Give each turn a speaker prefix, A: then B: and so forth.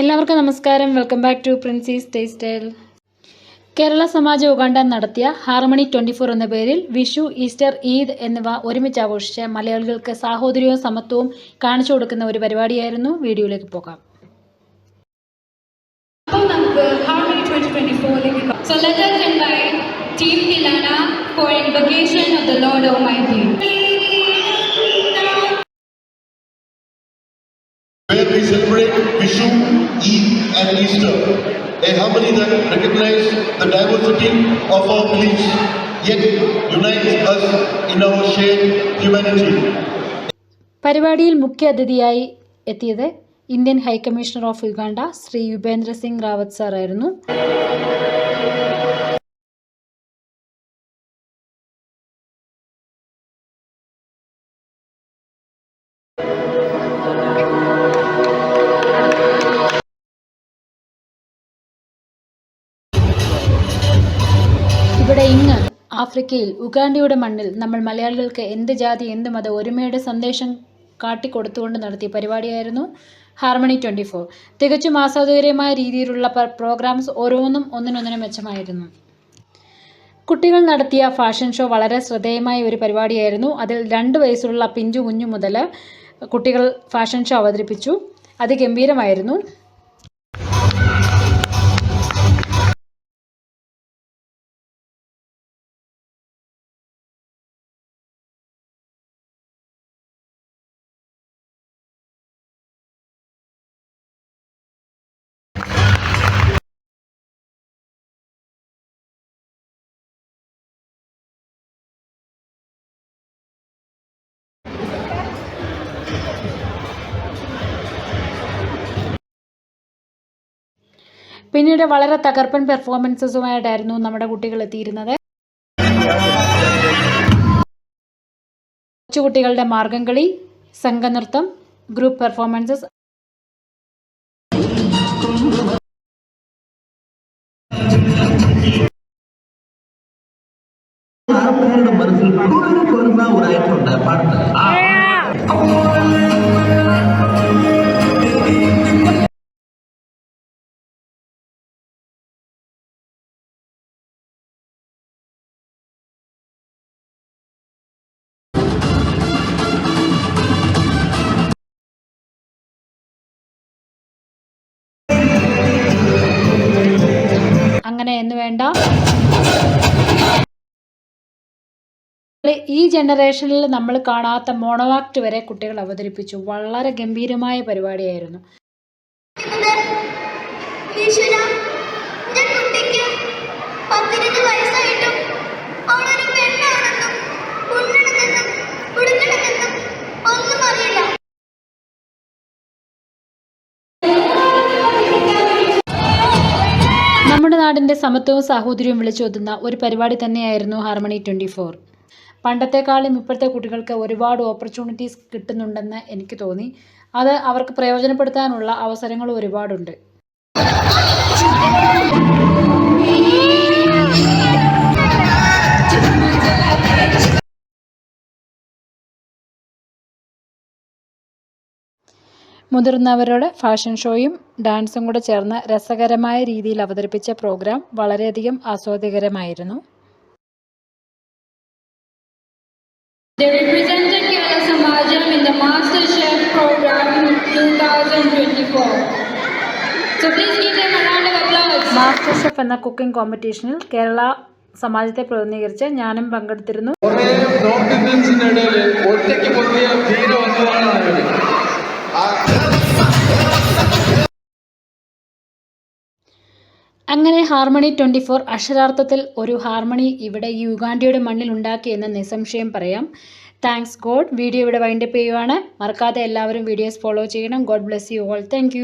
A: എല്ലാവർക്കും നമസ്കാരം. Welcome back to Princy's tasty style Kerala Samaja Uganda നടത്തിയ ഹാർമണി ട്വന്റി ഫോർ എന്ന പേരിൽ വിഷു ഈസ്റ്റർ ഈദ് എന്നിവ ഒരുമിച്ച് ആഘോഷിച്ച് മലയാളികൾക്ക് സാഹോദര്യവും സമത്വവും കാണിച്ചു കൊടുക്കുന്ന ഒരു പരിപാടിയായിരുന്നു. വീഡിയോയിലേക്ക് പോകാം.
B: So let us invite Team Thillana for invocation of the Lord Almighty.
C: Where we celebrate Vishu, Eid and Easter, a harmony that recognizes the diversity of our beliefs, yet unites us in our shared humanity.
A: പരിപാടിയിൽ മുഖ്യ അതിഥിയായി എത്തിയത് Indian high commissioner of Uganda Shri Upendra Singh Rawat sir ആയിരുന്നു ആഫ്രിക്കയിൽ ഉഗാണ്ടയുടെ മണ്ണിൽ നമ്മൾ മലയാളികൾക്ക് എന്ത് ജാതി എന്ത് മത ഒരുമയുടെ സന്ദേശം കാട്ടിക്കൊടുത്തുകൊണ്ട് നടത്തിയ പരിപാടിയായിരുന്നു ഹാർമണി ട്വന്റി ഫോർ തികച്ചും ആസ്വാദകരമായ രീതിയിലുള്ള പ്രോഗ്രാംസ് ഓരോന്നും ഒന്നിനൊന്നിനും മെച്ചമായിരുന്നു. കുട്ടികൾ നടത്തിയ ഫാഷൻ ഷോ വളരെ ശ്രദ്ധേയമായ ഒരു പരിപാടിയായിരുന്നു. അതിൽ രണ്ട് വയസ്സുള്ള പിഞ്ചു കുഞ്ഞു മുതൽ കുട്ടികൾ ഫാഷൻ ഷോ അവതരിപ്പിച്ചു. അതിഗംഭീരമായിരുന്നു പിന്നീട് വളരെ തകർപ്പൻ പെർഫോമൻസസുമായിട്ടായിരുന്നു നമ്മുടെ കുട്ടികൾ എത്തിയിരുന്നത് കൊച്ചുകുട്ടികളുടെ മാർഗംകളി സംഘനൃത്തം ഗ്രൂപ്പ് പെർഫോമൻസസ്
D: മനസ്സിൽ
A: അങ്ങനെ എന്ന് വേണ്ട. ഈ ജനറേഷനിൽ നമ്മൾ കാണാത്ത മോണോ ആക്ട് വരെ കുട്ടികൾ അവതരിപ്പിച്ചു. വളരെ ഗംഭീരമായ പരിപാടിയായിരുന്നു. നമ്മുടെ നാടിന്റെ സമത്വവും സാഹോദര്യവും വിളിച്ചോതുന്ന ഒരു പരിപാടി തന്നെയായിരുന്നു ഹാർമണി ട്വന്റി ഫോർ. പണ്ടത്തെക്കാളും ഇപ്പോഴത്തെ കുട്ടികൾക്ക് ഒരുപാട് ഓപ്പർച്യൂണിറ്റീസ് കിട്ടുന്നുണ്ടെന്ന് എനിക്ക് തോന്നി. അത് അവർക്ക് പ്രയോജനപ്പെടുത്താനുള്ള അവസരങ്ങളും ഒരുപാടുണ്ട്. മുതിർന്നവരുടെ ഫാഷൻ ഷോയും ഡാൻസും കൂടെ ചേർന്ന് രസകരമായ രീതിയിൽ അവതരിപ്പിച്ച പ്രോഗ്രാം വളരെയധികം ആസ്വാദ്യകരമായിരുന്നു
B: They represented Kerala Samajam in the Master Chef program 2024. So please give them a round of applause.
A: Master chef എന്ന കുക്കിംഗ് കോമ്പറ്റീഷനിൽ കേരള സമാജത്തെ പ്രതിനിധീകരിച്ച് ഞാനും പങ്കെടുത്തിരുന്നു
E: ഒറ്റയ്ക്ക് പൊതിയ വന്നതാണ് ആ
A: അങ്ങനെ ഹാർമണി ട്വന്റി ഫോർ അക്ഷരാർത്ഥത്തിൽ ഒരു ഹാർമണി ഇവിടെ ഈ യുഗാണ്ടയുടെ മണ്ണിൽ ഉണ്ടാക്കി എന്ന് നിസ്സംശയം പറയാം. താങ്ക്സ് ഗോഡ് വീഡിയോ ഇവിടെ വൈൻഡപ്പ് ചെയ്യുവാണ്. മറക്കാതെ എല്ലാവരും വീഡിയോസ് ഫോളോ ചെയ്യണം. God bless you all thank